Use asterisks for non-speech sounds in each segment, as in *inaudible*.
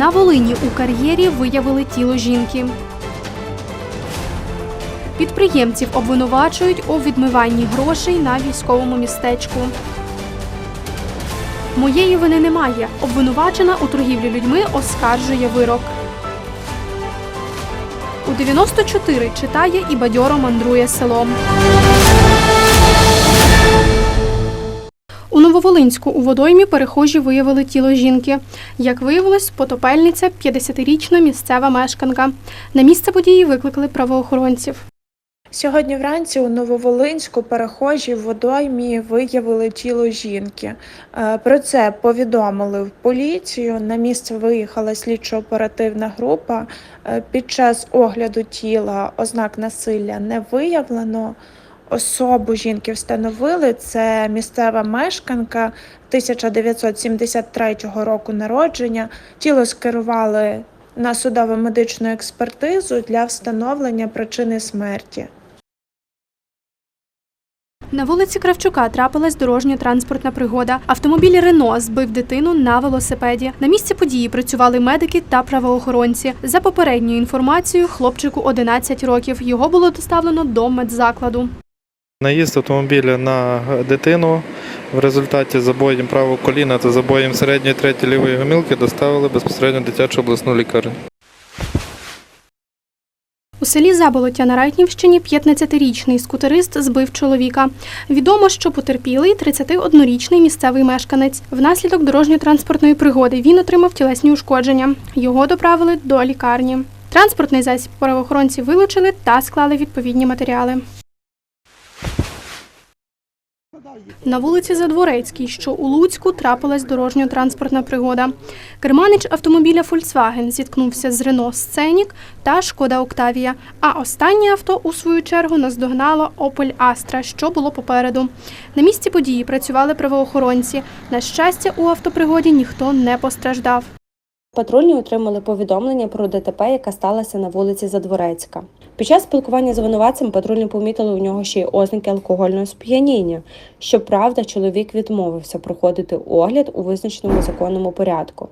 На Волині у кар'єрі виявили тіло жінки. Підприємців обвинувачують у відмиванні грошей на військовому містечку. Моєї вини немає. Обвинувачена у торгівлі людьми оскаржує вирок. У 94 читає і бадьоро мандрує селом. У Нововолинську у водоймі перехожі виявили тіло жінки. Як виявилось, потопельниця 50-річна місцева мешканка. На місце події викликали правоохоронців. Сьогодні вранці у Нововолинську перехожі в водоймі виявили тіло жінки. Е, Про це повідомили в поліцію. На місце виїхала слідчо-оперативна група. Е, Під час огляду тіла ознак насилля не виявлено. Особу жінки встановили. Це місцева мешканка 1973 року народження. Тіло скерували на судово медичну експертизу для встановлення причини смерті. На вулиці Кравчука трапилась дорожньо-транспортна пригода. Автомобіль Рено збив дитину на велосипеді. На місці події працювали медики та правоохоронці. За попередньою інформацією, хлопчику 11 років. Його було доставлено до медзакладу. Наїзд автомобіля на дитину в результаті забоєм правого коліна та забоєм середньої третьої лівої гомілки доставили безпосередньо дитячу обласну лікарню. У селі Заболоття на Райтнівщині 15-річний скутерист збив чоловіка. Відомо, що потерпілий 31-річний місцевий мешканець. Внаслідок дорожньо-транспортної пригоди він отримав тілесні ушкодження. Його доправили до лікарні. Транспортний засіб правоохоронці вилучили та склали відповідні матеріали. На вулиці Задворецькій, що у Луцьку, трапилась дорожньо-транспортна пригода. Керманич автомобіля Volkswagen зіткнувся з Рено Сценік та Шкода Октавія. А останнє авто, у свою чергу, наздогнало Opel Astra, що було попереду. На місці події працювали правоохоронці. На щастя, у автопригоді ніхто не постраждав. Патрульні отримали повідомлення про ДТП, яка сталася на вулиці Задворецька. Під час спілкування з винуватцем патрульні помітили у нього ще й ознаки алкогольного сп'яніння. Щоправда, чоловік відмовився проходити огляд у визначеному законному порядку.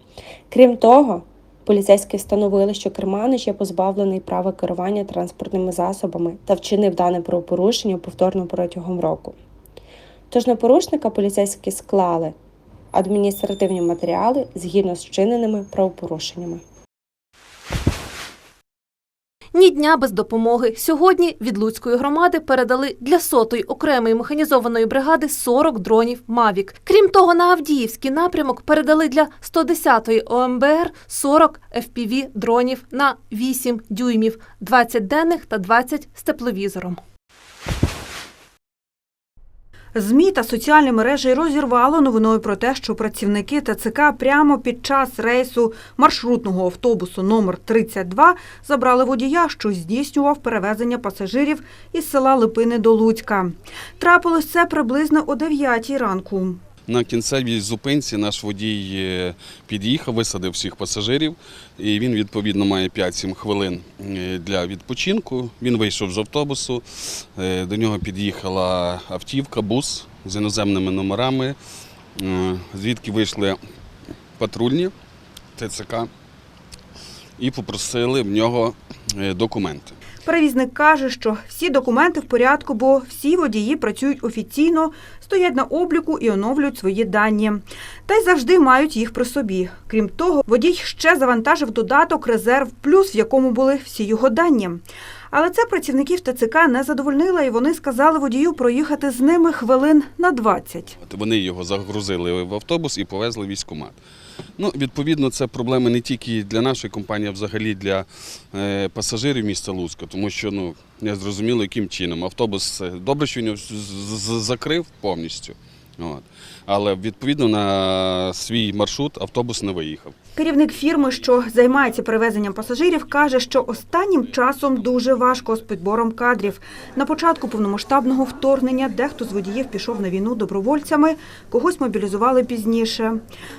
Крім того, поліцейські встановили, що керманич є позбавлений права керування транспортними засобами та вчинив дане правопорушення повторно протягом року. Тож на порушника поліцейські склали адміністративні матеріали згідно з вчиненими правопорушеннями. Ні дня без допомоги. Сьогодні від Луцької громади передали для сотої окремої механізованої бригади 40 дронів Мавік. Крім того, на Авдіївський напрямок передали для 110-ї ОМБР 40 FPV дронів на 8 дюймів, 20 денних та 20 з тепловізором. ЗМІ та соціальні мережі розірвало новиною про те, що працівники ТЦК прямо під час рейсу маршрутного автобусу номер 32 забрали водія, що здійснював перевезення пасажирів із села Липини до Луцька. Трапилось це приблизно о 9 ранку. На кінцевій зупинці наш водій е, під'їхав, висадив всіх пасажирів, і він відповідно має 5-7 хвилин е, для відпочинку. Він вийшов з автобусу, е, до нього під'їхала автівка, бус з іноземними номерами, звідки вийшли патрульні ТЦК і попросили в нього документи. Перевізник каже, що всі документи в порядку, бо всі водії працюють офіційно, стоять на обліку і оновлюють свої дані. Та й завжди мають їх при собі. Крім того, водій ще завантажив додаток Резерв Плюс, в якому були всі його дані. Але це працівників ТЦК не задовольнило, і вони сказали водію проїхати з ними хвилин на 20. Вони його загрузили в автобус і повезли в військкомат. Ну, відповідно, це проблеми не тільки для нашої компанії, а взагалі для е, пасажирів міста Луцька, тому що ну, не зрозуміло, яким чином. Автобус е, добре, що він закрив повністю. От. Але відповідно на свій маршрут автобус не виїхав. Керівник фірми, що займається перевезенням пасажирів, каже, що останнім часом дуже важко з підбором кадрів. На початку повномасштабного вторгнення дехто з водіїв пішов на війну добровольцями, когось мобілізували пізніше.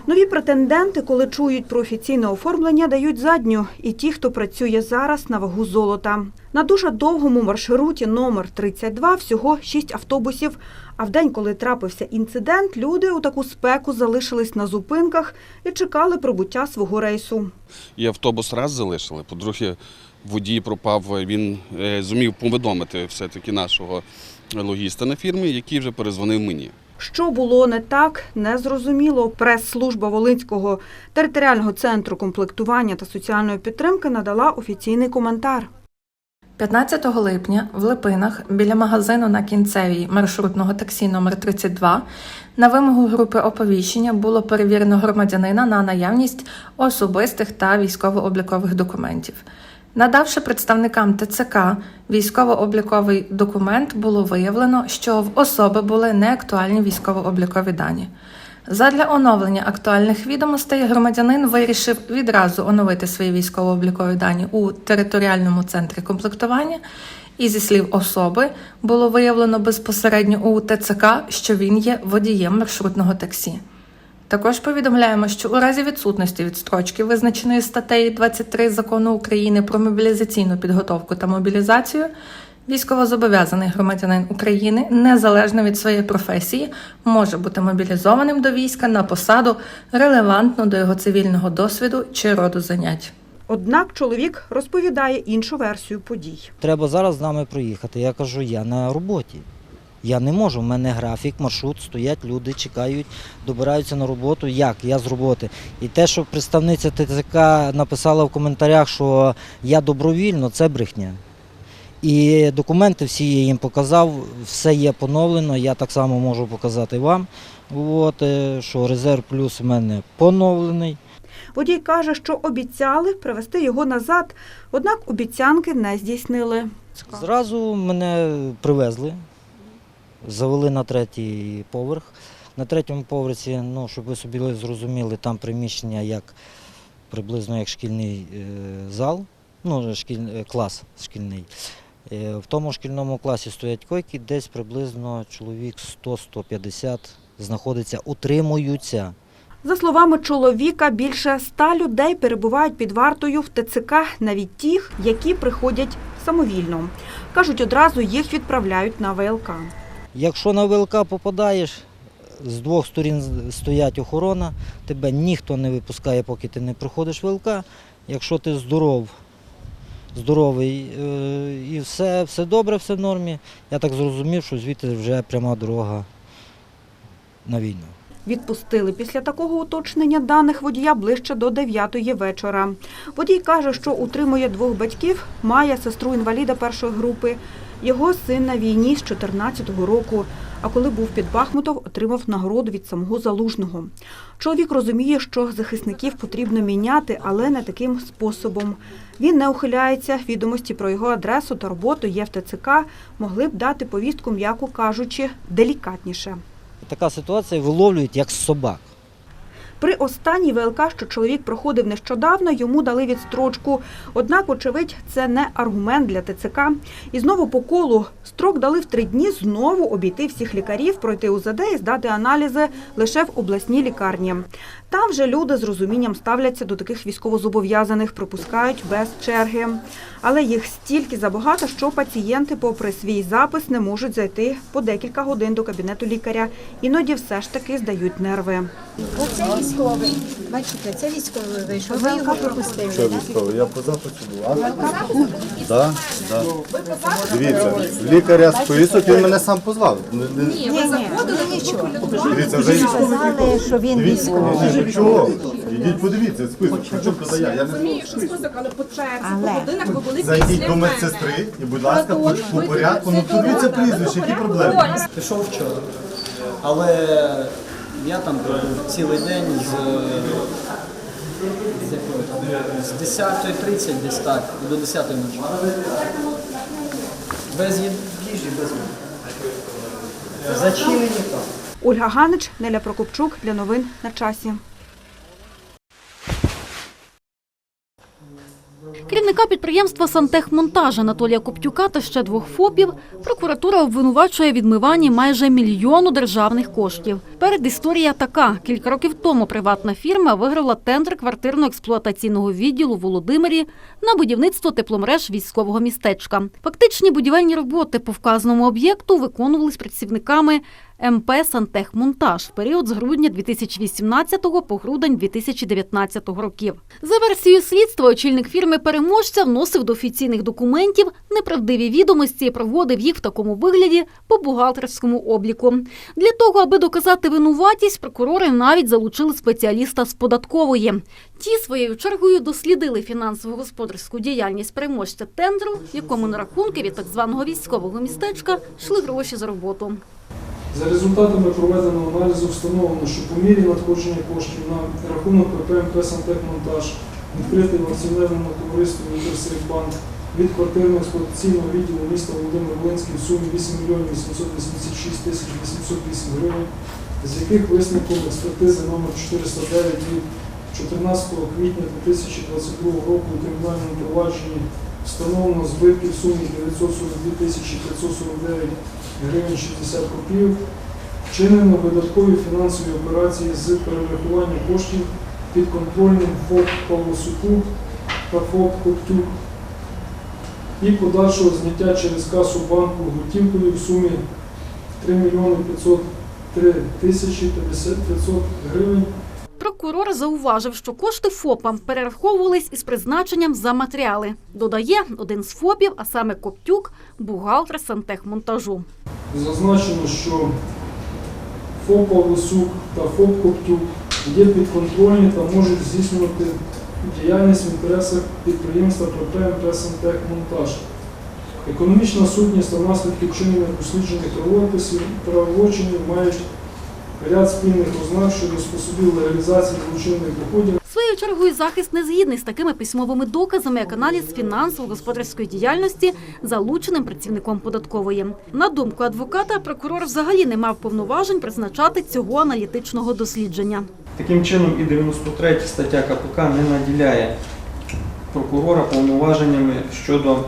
Нові претенденти, коли чують про офіційне оформлення, дають задню. І ті, хто працює зараз на вагу золота. На дуже довгому маршруті номер 32 всього 6 автобусів. А в день, коли трапився інцидент, люди у таку спеку залишились на зупинках і чекали прибуття свого рейсу. І автобус раз залишили. По-друге, водій пропав, він е, зумів повідомити все-таки нашого логіста на фірмі, який вже перезвонив мені. Що було не так, незрозуміло. Прес-служба Волинського територіального центру комплектування та соціальної підтримки надала офіційний коментар. 15 липня в Липинах біля магазину на кінцевій маршрутного таксі номер 32 на вимогу групи оповіщення було перевірено громадянина на наявність особистих та військово-облікових документів. Надавши представникам ТЦК військово-обліковий документ, було виявлено, що в особи були неактуальні військово-облікові дані. Задля оновлення актуальних відомостей громадянин вирішив відразу оновити свої військово-облікові дані у територіальному центрі комплектування. І зі слів особи було виявлено безпосередньо у ТЦК, що він є водієм маршрутного таксі. Також повідомляємо, що у разі відсутності відстрочки, визначеної статтею 23 закону України про мобілізаційну підготовку та мобілізацію, військовозобов'язаний громадянин України, незалежно від своєї професії, може бути мобілізованим до війська на посаду релевантну до його цивільного досвіду чи роду занять. Однак чоловік розповідає іншу версію подій. Треба зараз з нами проїхати. Я кажу, я на роботі. Я не можу, в мене графік, маршрут, стоять люди, чекають, добираються на роботу. Як? Я з роботи. І те, що представниця ТЦК написала в коментарях, що я добровільно, це брехня. І документи всі я їм показав, все є поновлено, я так само можу показати вам. От, е, що резерв плюс у мене поновлений. Водій каже, що обіцяли привезти його назад, однак обіцянки не здійснили. Зразу мене привезли, завели на третій поверх. На третьому поверсі, ну, щоб ви собі зрозуміли, там приміщення як приблизно як шкільний е, зал, ну, шкіль, клас шкільний. Е, в тому шкільному класі стоять койки, десь приблизно чоловік 100-150 знаходиться, утримуються. За словами чоловіка, більше ста людей перебувають під вартою в ТЦК, навіть тих, які приходять самовільно. Кажуть, одразу їх відправляють на ВЛК. Якщо на ВЛК попадаєш, з двох сторін стоять охорона, тебе ніхто не випускає, поки ти не проходиш ВЛК. Якщо ти здоров, здоровий е, і все, все добре, все в нормі, я так зрозумів, що звідти вже пряма дорога на війну. Відпустили після такого уточнення даних водія ближче до 9 вечора. Водій каже, що утримує двох батьків, має сестру інваліда першої групи. Його син на війні з 14-го року. А коли був під Бахмутом, отримав нагороду від самого залужного. Чоловік розуміє, що захисників потрібно міняти, але не таким способом. Він не ухиляється. Відомості про його адресу та роботу є в ТЦК, могли б дати повістку, м'яко кажучи, делікатніше. Така ситуація виловлюють як собак. При останній ВЛК, що чоловік проходив нещодавно, йому дали відстрочку. Однак, очевидь, це не аргумент для ТЦК. І знову по колу строк дали в три дні знову обійти всіх лікарів, пройти УЗД і здати аналізи лише в обласній лікарні. Там вже люди з розумінням ставляться до таких військовозобов'язаних, пропускають без черги. Але їх стільки забагато, що пацієнти, попри свій запис, не можуть зайти по декілька годин до кабінету лікаря. Іноді все ж таки здають нерви. Оце військовий. Бачите, це військовий вийшов. Ви його пропустили. Що військовий? Я по запису був. А? Да, да. Дивіться, лікаря список, він мене сам позвав. Ні, ні, нічого. Дивіться, вже Сказали, що він військовий. Ні, чого? Ідіть подивіться список. Що це я? Я не Але Зайдіть до медсестри і, будь ласка, по, по порядку. Ну подивіться прізвище, які проблеми. Пішов вчора. Але я там цілий день з, з 10.30 десь так, до 10 ночі. Без їжі, без води. Зачинені там. Ольга Ганич, Неля Прокопчук для новин на часі. Керівника підприємства «Сантехмонтаж» Анатолія Коптюка та ще двох ФОПів прокуратура обвинувачує відмиванні майже мільйону державних коштів. Перед історія така. Кілька років тому приватна фірма виграла тендер квартирно-експлуатаційного відділу в Володимирі на будівництво тепломереж військового містечка. Фактичні будівельні роботи по вказаному об'єкту виконувались працівниками МП «Сантехмонтаж» в період з грудня 2018 по грудень 2019 років. За версією слідства, очільник фірми переможця вносив до офіційних документів неправдиві відомості і проводив їх в такому вигляді по бухгалтерському обліку. Для того, аби доказати винуватість, прокурори навіть залучили спеціаліста з податкової. Ті своєю чергою дослідили фінансово-господарську діяльність переможця тендеру, в якому на рахунки від так званого військового містечка йшли гроші за роботу. За результатами проведеного аналізу встановлено, що по мірі надходження коштів на рахунок ППМП «Сантехмонтаж» відкритий в акціонерному товаристві «Інтерсервбанк» від квартирно-експлуатаційного відділу міста Володимир Волинський в сумі 8 мільйонів 886 тисяч 808 гривень, з яких висновком експертизи номер 409 від 14 квітня 2022 року у кримінальному провадженні встановлено збитки в сумі 942 тисячі 549 гривень 60 копійок, вчинено видаткові фінансові операції з перерахування коштів підконтрольним ФОП Павлосуку та ФОП Коптюк і подальшого зняття через касу банку готівкою в сумі 3 мільйони 503 тисячі 500 гривень Прокурор зауважив, що кошти ФОПам перераховувались із призначенням за матеріали. Додає один з ФОПів, а саме Коптюк, бухгалтер сантехмонтажу. Зазначено, що ФОП Павлосук та ФОП Коптюк є підконтрольні та можуть здійснювати діяльність в інтересах підприємства ПП «Сантехмонтаж». Економічна сутність та наслідки вчинення досліджених правописів правочинів мають ряд спільних ознак щодо способів легалізації злочинних доходів Своєю чергою захист не згідний з такими письмовими доказами, як аналіз фінансово-господарської діяльності залученим працівником податкової. На думку адвоката, прокурор взагалі не мав повноважень призначати цього аналітичного дослідження. Таким чином і 93 стаття КПК не наділяє прокурора повноваженнями щодо е,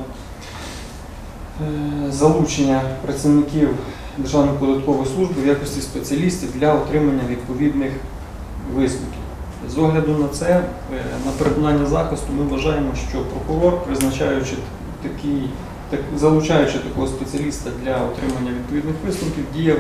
залучення працівників Державної податкової служби в якості спеціалістів для отримання відповідних висновків. З огляду на це, е, на переконання захисту, ми вважаємо, що прокурор, призначаючи такий, так, залучаючи такого спеціаліста для отримання відповідних висновків, діяв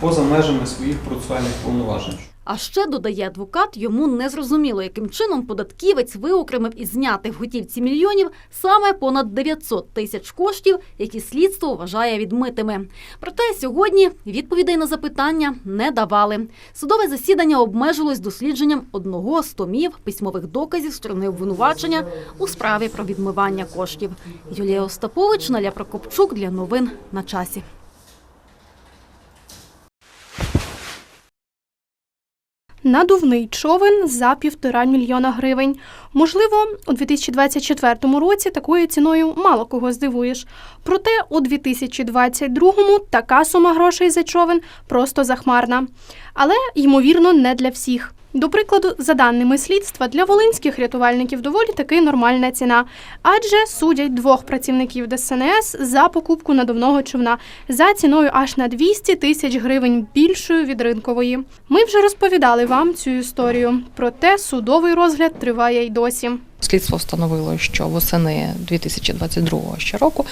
поза межами своїх процесуальних повноважень. А ще додає адвокат, йому не зрозуміло, яким чином податківець виокремив із знятих в готівці мільйонів саме понад 900 тисяч коштів, які слідство вважає відмитими. Проте сьогодні відповідей на запитання не давали. Судове засідання обмежилось дослідженням одного з томів письмових доказів сторони обвинувачення у справі про відмивання коштів. Юлія Остапович, Наля Прокопчук для новин на часі. Надувний човен за півтора мільйона гривень. Можливо, у 2024 році такою ціною мало кого здивуєш. Проте у 2022-му така сума грошей за човен просто захмарна. Але, ймовірно, не для всіх. До прикладу, за даними слідства, для волинських рятувальників доволі таки нормальна ціна, адже судять двох працівників ДСНС за покупку надувного човна за ціною аж на 200 тисяч гривень більшою від ринкової. Ми вже розповідали вам цю історію, проте судовий розгляд триває й досі. Слідство встановило, що восени 2022 ще року,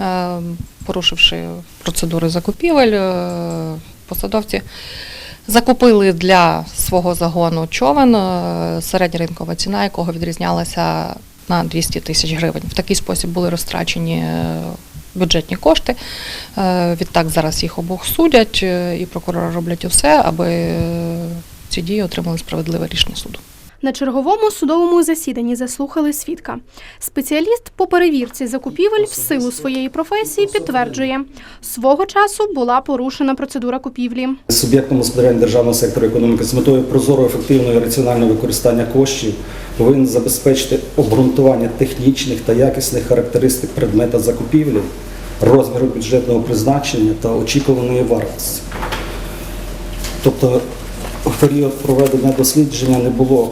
е, порушивши процедури закупівель, е, посадовці закупили для свого загону човен, середньоринкова середня ринкова ціна якого відрізнялася на 200 тисяч гривень. В такий спосіб були розтрачені е, бюджетні кошти. Е, Відтак зараз їх обох судять, е, і прокурори роблять усе, аби е, ці дії отримали справедливе рішення суду. На черговому судовому засіданні заслухали свідка. Спеціаліст по перевірці закупівель в силу своєї професії підтверджує, свого часу була порушена процедура купівлі. Суб'єктом господарювання державного сектору економіки з метою прозорого, ефективного і раціонального використання коштів повинен забезпечити обґрунтування технічних та якісних характеристик предмета закупівлі, розміру бюджетного призначення та очікуваної вартості. Тобто в період проведення дослідження не було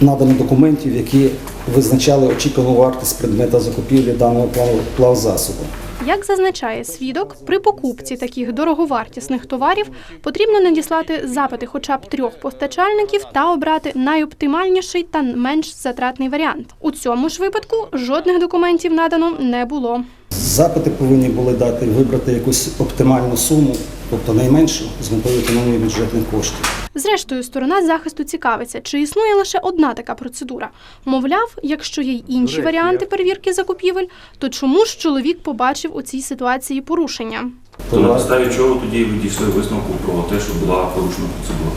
надано документів, які визначали очікувану вартість предмета закупівлі даного плав- плавзасобу. Як зазначає свідок, при покупці таких дороговартісних товарів потрібно надіслати запити хоча б трьох постачальників та обрати найоптимальніший та менш затратний варіант. У цьому ж випадку жодних документів надано не було. Запити повинні були дати вибрати якусь оптимальну суму, тобто найменшу з метою економії бюджетних коштів. Зрештою, сторона захисту цікавиться, чи існує лише одна така процедура. Мовляв, якщо є й інші варіанти перевірки закупівель, то чому ж чоловік побачив у цій ситуації порушення? То на підставі чого тоді ви дійшли висновку про те, що була порушена процедура?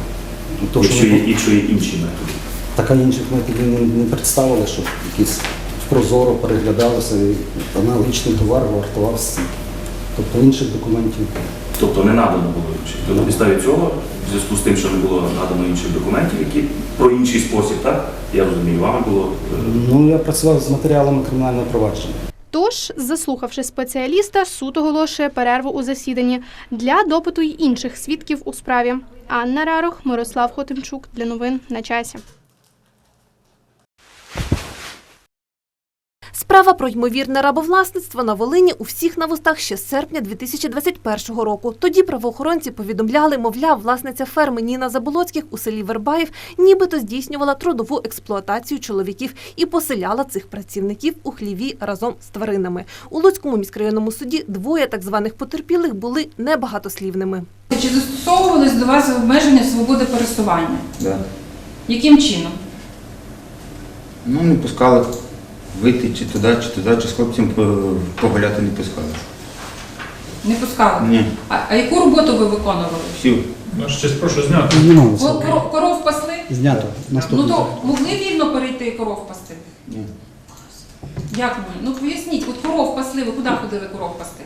То, що Якщо є, якщо є інші методи. така інших методів не, не представили, щоб якісь прозоро переглядалося і аналогічний товар вартувався. Тобто інших документів. Тобто не надано було інших. То на підставі цього, в зв'язку з тим, що не було надано інших документів, які про інший спосіб, так? Я розумію, вами було е, Ну, я працював з матеріалами кримінального провадження. Тож, заслухавши спеціаліста, суд оголошує перерву у засіданні для допиту й інших свідків у справі. Анна Рарох, Мирослав Хотимчук для новин на часі. Справа про ймовірне рабовласництво на Волині у всіх на вустах ще з серпня 2021 року. Тоді правоохоронці повідомляли, мовляв, власниця ферми Ніна Заболоцьких у селі Вербаїв нібито здійснювала трудову експлуатацію чоловіків і поселяла цих працівників у хліві разом з тваринами. У Луцькому міськрайонному суді двоє так званих потерпілих були небагатослівними. Чи застосовувались до вас обмеження свободи пересування? Да. Яким чином? Ну, не пускали вийти чи туди, чи туди, чи з хлопцем погуляти не пускали. Не пускали? Ні, А, а яку роботу ви виконували? всю. Щось прошу зняти. Кор- кор- коров пасли? Знято. Ну то могли вільно перейти і коров пасти? Ні. Як ні? Ну поясніть, от коров пасли, ви куди ходили коров пасти?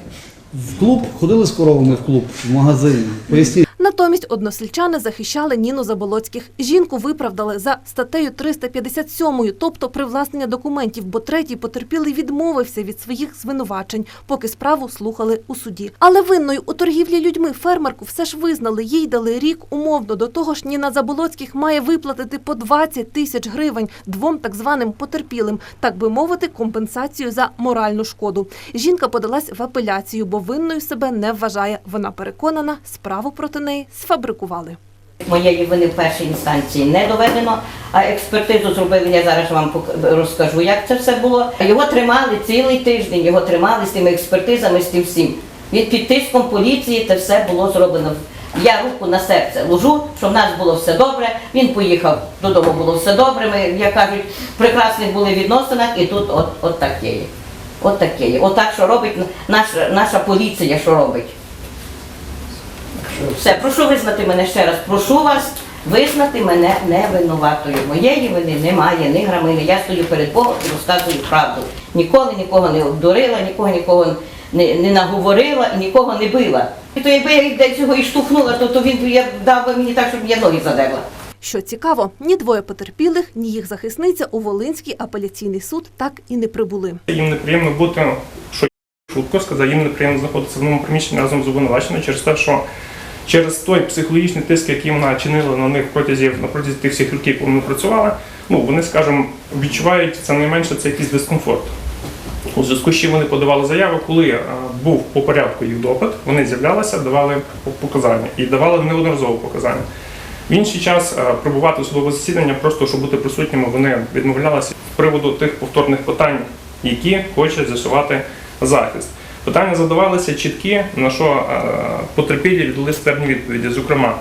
В клуб ходили з коровами в клуб, в магазин. Поясніть. Натомість односельчани захищали Ніну Заболоцьких. Жінку виправдали за статтею 357, тобто привласнення документів, бо третій потерпілий відмовився від своїх звинувачень, поки справу слухали у суді. Але винною у торгівлі людьми фермерку все ж визнали. Їй дали рік умовно. До того ж, Ніна Заболоцьких має виплатити по 20 тисяч гривень двом так званим потерпілим, так би мовити, компенсацію за моральну шкоду. Жінка подалась в апеляцію, бо винною себе не вважає. Вона переконана, справу проти неї сфабрикували. Моєї вини в першій інстанції не доведено, а експертизу зробили, я зараз вам розкажу, як це все було. Його тримали цілий тиждень, його тримали з тими експертизами, з тим всім. Він під тиском поліції це все було зроблено. Я руку на серце ложу, що в нас було все добре. Він поїхав додому, було все добре. Ми, як кажуть, в прекрасних були відносинах, і тут от, от таке є. От таке є. Отак, що робить наша, наша поліція, що робить. Все, прошу визнати мене ще раз. Прошу вас визнати мене невинуватою. Моєї вини немає, ні грамини. Я стою перед Богом і розказую правду. Ніколи нікого не обдурила, нікого нікого не, не наговорила і нікого не била. І то якби я десь його і штовхнула, то, то він я дав би мені так, щоб я ноги задерла. Що цікаво, ні двоє потерпілих, ні їх захисниця у Волинський апеляційний суд так і не прибули. Їм неприємно бути, що шутко сказав, їм неприємно знаходитися в одному приміщенні разом з обвинуваченою через те, що через той психологічний тиск, який вона чинила на них протязі, на протязі тих всіх років, коли вони працювали, ну вони, скажімо, відчувають це найменше це якийсь дискомфорт. У зв'язку з чим вони подавали заяву, коли е, був по порядку їх допит, вони з'являлися, давали показання і давали неодноразово показання. В інший час е, прибувати у судове засідання, просто щоб бути присутніми, вони відмовлялися з приводу тих повторних питань, які хоче з'ясувати захист. Питання задавалися чіткі, на що е, потерпілі віддали ствердні відповіді. Зокрема,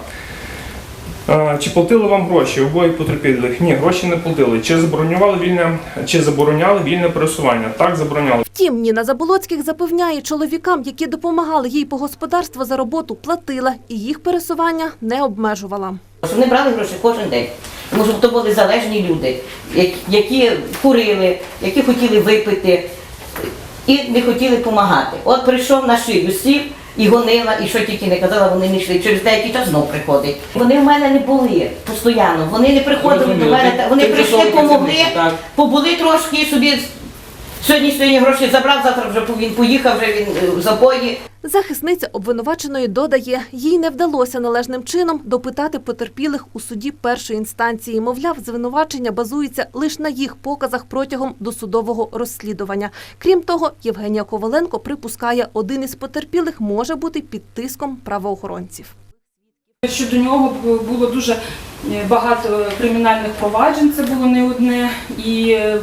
е, чи платили вам гроші обоє потерпілих? Ні, гроші не платили. Чи забороняли вільне, чи забороняли вільне пересування? Так, забороняли. Втім, Ніна Заболоцьких запевняє чоловікам, які допомагали їй по господарству за роботу, платила і їх пересування не обмежувала. Вони брали гроші кожен день. Тому що то були залежні люди, які курили, які хотіли випити і не хотіли допомагати. От прийшов на шию, сів і гонила, і що тільки не казала, вони не йшли. Через деякий час знов приходить. Вони в мене не були постійно. Вони не приходили до мене. Вони прийшли, помогли, побули трошки собі. Сьогодні сьогодні гроші забрав, завтра вже він поїхав, вже він е, в забої. Захисниця обвинуваченої додає, їй не вдалося належним чином допитати потерпілих у суді першої інстанції. Мовляв, звинувачення базується лише на їх показах протягом досудового розслідування. Крім того, Євгенія Коваленко припускає, один із потерпілих може бути під тиском правоохоронців. Щодо нього було дуже е, багато кримінальних проваджень, це було не одне, і е,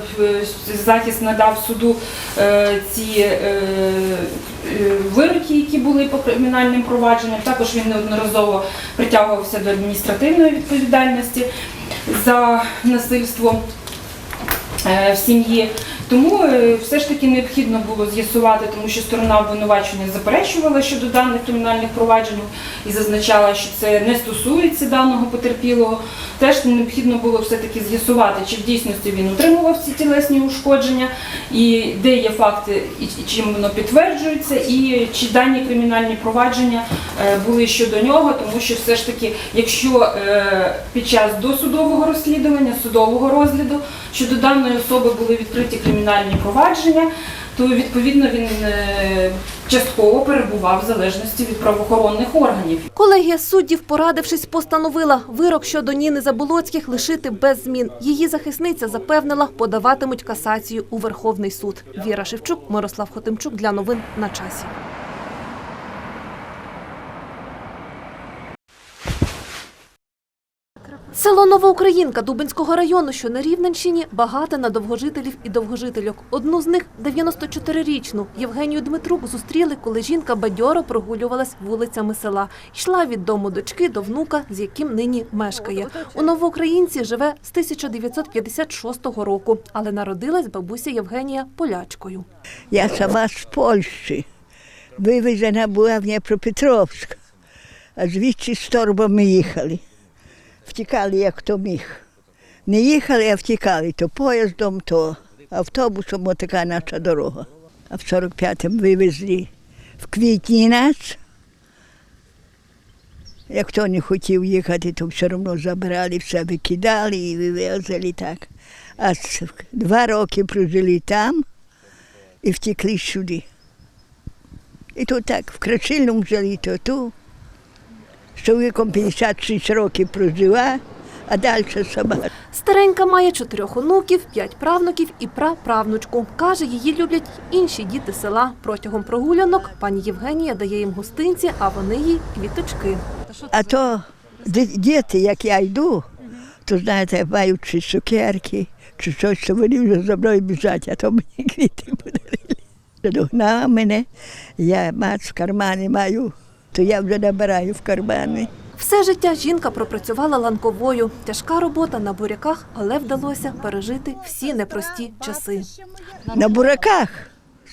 захист надав суду е, ці е, е, вироки, які були по кримінальним провадженням. Також він неодноразово притягувався до адміністративної відповідальності за насильство е, в сім'ї. Тому е, все ж таки необхідно було з'ясувати, тому що сторона обвинувачення заперечувала щодо даних кримінальних проваджень і зазначала, що це не стосується даного потерпілого. Теж необхідно було все-таки з'ясувати, чи в дійсності він отримував ці тілесні ушкодження, і де є факти, і чим воно підтверджується, і чи дані кримінальні провадження е, були щодо нього, тому що все ж таки, якщо е, під час досудового розслідування, судового розгляду щодо даної особи були відкриті кримінальні провадження, то відповідно він е, частково перебував в залежності від правоохоронних органів. Колегія суддів, порадившись, постановила вирок щодо Ніни Заболоцьких лишити без змін. Її захисниця запевнила, подаватимуть касацію у Верховний суд. Віра Шевчук, Мирослав Хотимчук для новин на часі. Село Новоукраїнка Дубинського району, що на Рівненщині, багате на довгожителів і довгожительок. Одну з них, 94-річну Євгенію Дмитрук, зустріли, коли жінка бадьоро прогулювалась вулицями села. Йшла від дому дочки до внука, з яким нині мешкає. У Новоукраїнці живе з 1956 року, але народилась бабуся Євгенія полячкою. Я сама з Польщі. Вивезена була в Дніпропетровськ, а звідси з торбами їхали. Втікали, як хто міг. Не їхали, а втікали то поїздом, то автобусом, отака наша дорога. А в 45-му вивезли в квітні нас. Як хто не хотів їхати, то все одно забирали, все викидали і вивезли так. А два роки прожили там і втекли сюди. І то так, в Крачильному жили, то тут. З чоловіком 56 років прожила, а далі сама. Старенька має чотирьох онуків, п'ять правнуків і праправнучку. Каже, її люблять інші діти села. Протягом прогулянок пані Євгенія дає їм гостинці, а вони їй квіточки. А то діти, як я йду, то знаєте, мають чи цукерки, чи щось, то вони вже за мною біжать, а то мені квіти *laughs* подарили. Догнала мене, я мать в кармані маю, то я вже набираю в кармани. Все життя жінка пропрацювала ланковою. Тяжка робота на буряках, але вдалося пережити всі непрості часи. На бураках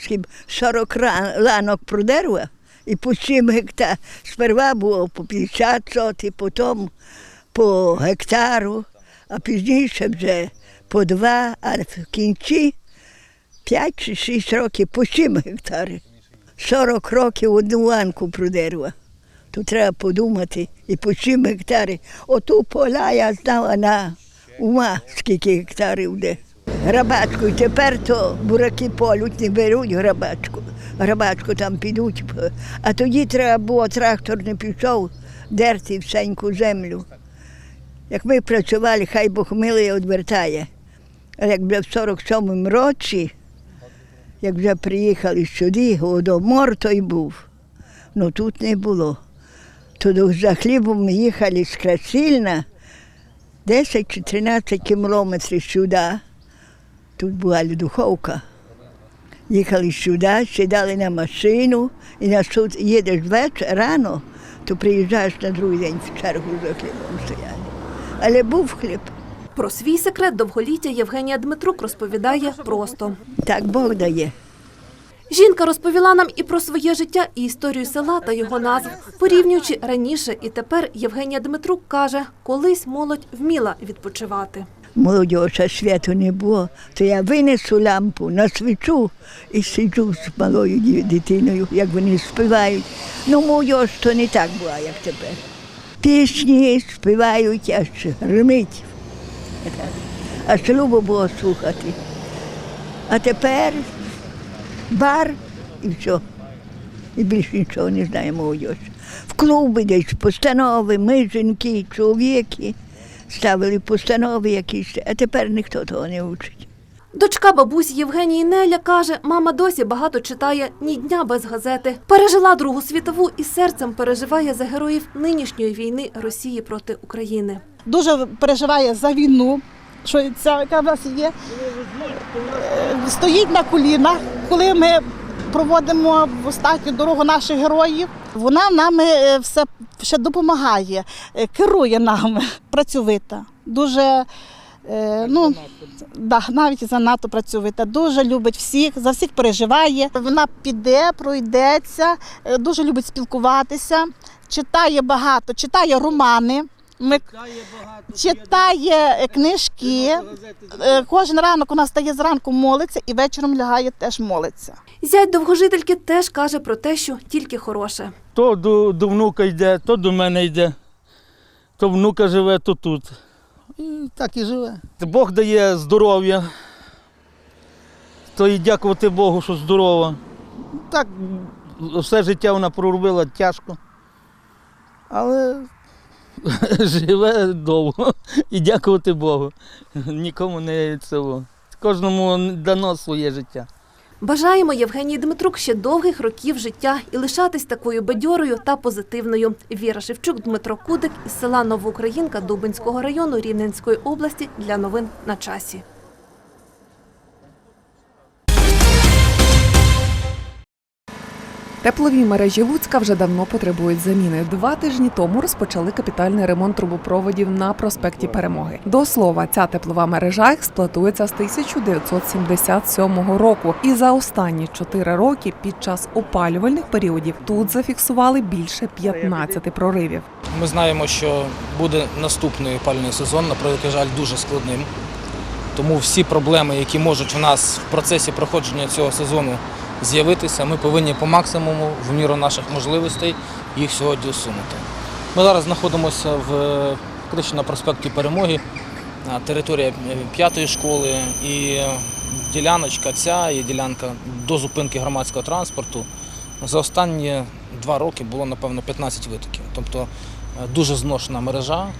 скіп 40 ран- ланок продерла і по 7 гектар. Сперва було по 50 сотий, потім по гектару, а пізніше вже по два, а в кінці 5 чи 6 років по 7 гектарів. 40 років одну ланку продерла. То треба подумати і по 7 гектарів. Оту поля я знала на ума, скільки гектарів де. Грабачку, і тепер то бураки полють, не беруть грабачку. Грабачку там підуть. А тоді треба було, трактор не пішов дерти всеньку землю. Як ми працювали, хай Бог милий відвертає. А як в 47-му році, як вже приїхали сюди, голодомор той був, ну тут не було. То до- за хлібом їхали з Красильна 10 чи 13 кілометрів сюди. Тут була духовка. Їхали сюди, сідали на машину і на суд їдеш ввечері рано, то приїжджаєш на другий день в чергу за хлібом стояли. Але був хліб. Про свій секрет довголіття Євгенія Дмитрук розповідає просто. Так Бог дає. Жінка розповіла нам і про своє життя, і історію села та його назв. Порівнюючи раніше і тепер, Євгенія Дмитрук каже, колись молодь вміла відпочивати. Молодіжа світу не було, то я винесу лампу на свічу і сиджу з малою дитиною, як вони співають. Ну, молодіж то не так була, як тепер. Пісні співають, аж гримить. Аж любо було слухати. А тепер бар і все. І більше нічого не знає молодь. В клуби десь постанови, ми жінки, чоловіки, ставили постанови якісь, а тепер ніхто того не вчить. Дочка бабусі Євгенії Неля каже, мама досі багато читає ні дня без газети. Пережила Другу світову і серцем переживає за героїв нинішньої війни Росії проти України. Дуже переживає за війну, що ця яка в нас є. Е, Стоїть на колінах, коли ми проводимо в останню дорогу наших героїв. Вона нам е, все ще допомагає, е, керує нами, *laughs* працьовита. Дуже ну, да, навіть занадто працьовита. Дуже любить всіх, за всіх переживає. Вона піде, пройдеться, дуже любить спілкуватися, читає багато, читає романи. Ми читає книжки. Е, Кожен ранок вона стає зранку, молиться і вечором лягає теж молиться. Зять довгожительки теж каже про те, що тільки хороше. То до, до внука йде, то до мене йде. То внука живе, то тут. І так і живе. Бог дає здоров'я. То і дякувати Богу, що здорова. Так, все життя вона проробила тяжко. Але *laughs* живе довго. І дякувати Богу. Нікому не цього. Кожному дано своє життя. Бажаємо Євгенії Дмитрук ще довгих років життя і лишатись такою бадьорою та позитивною. Віра Шевчук, Дмитро Кудик із села Новоукраїнка Дубинського району Рівненської області для новин на часі. Теплові мережі Луцька вже давно потребують заміни. Два тижні тому розпочали капітальний ремонт трубопроводів на проспекті Перемоги. До слова, ця теплова мережа експлуатується з 1977 року. І за останні чотири роки під час опалювальних періодів тут зафіксували більше 15 проривів. Ми знаємо, що буде наступний опалювальний сезон, на превеликий жаль, дуже складним. Тому всі проблеми, які можуть в нас в процесі проходження цього сезону з'явитися, ми повинні по максимуму, в міру наших можливостей, їх сьогодні усунути. Ми зараз знаходимося в фактично на проспекті Перемоги, на території п'ятої школи, і діляночка ця і ділянка до зупинки громадського транспорту. За останні два роки було, напевно, 15 витоків. Тобто е, дуже зношена мережа, е,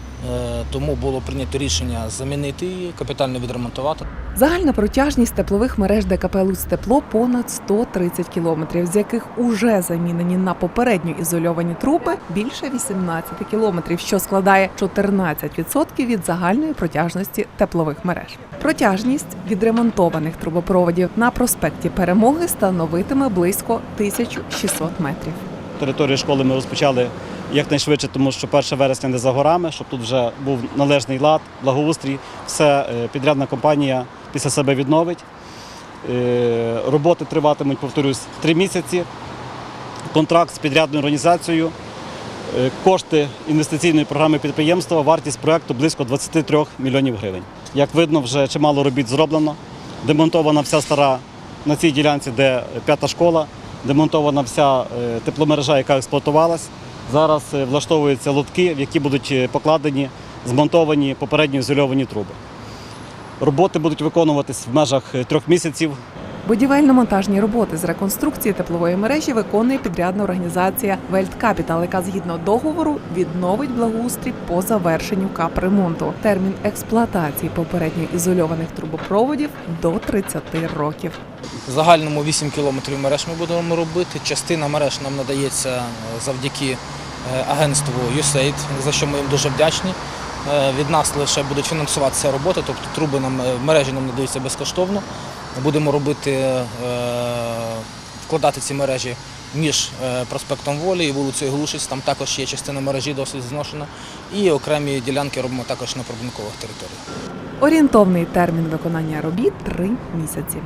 тому було прийнято рішення замінити її, капітально відремонтувати. Загальна протяжність теплових мереж ДКП «Луцтепло» понад 130 кілометрів, з яких уже замінені на попередньо ізольовані труби більше 18 кілометрів, що складає 14% від загальної протяжності теплових мереж. Протяжність відремонтованих трубопроводів на проспекті Перемоги становитиме близько 1600 метрів. Територію школи ми розпочали якнайшвидше, тому що 1 вересня не за горами, щоб тут вже був належний лад, благоустрій. Все е, підрядна компанія після себе відновить. Е, Роботи триватимуть, повторюсь, три місяці. Контракт з підрядною організацією. Е, Кошти інвестиційної програми підприємства, вартість проекту близько 23 мільйонів гривень. Як видно, вже чимало робіт зроблено. Демонтована вся стара на цій ділянці, де п'ята школа, демонтована вся тепломережа, яка експлуатувалась. Зараз е, влаштовуються лотки, в які будуть е, покладені, змонтовані попередньо ізольовані труби. Роботи будуть виконуватись в межах е, трьох місяців. Будівельно-монтажні роботи з реконструкції теплової мережі виконує підрядна організація Вельт Капітал, яка згідно договору відновить благоустрій по завершенню капремонту. Термін експлуатації попередньо ізольованих трубопроводів до 30 років. Загальному 8 кілометрів мереж ми будемо робити. Частина мереж нам надається завдяки е, агентству USAID, за що ми їм дуже вдячні. Е, Від нас лише будуть фінансуватися роботи, тобто труби нам е, мережі нам надаються безкоштовно. Будемо робити, е, вкладати ці мережі між е, проспектом Волі і вулицею Глушиць. Там також є частина мережі досить зношена. І окремі ділянки робимо також на пробункових територіях. Орієнтовний термін виконання робіт три місяці.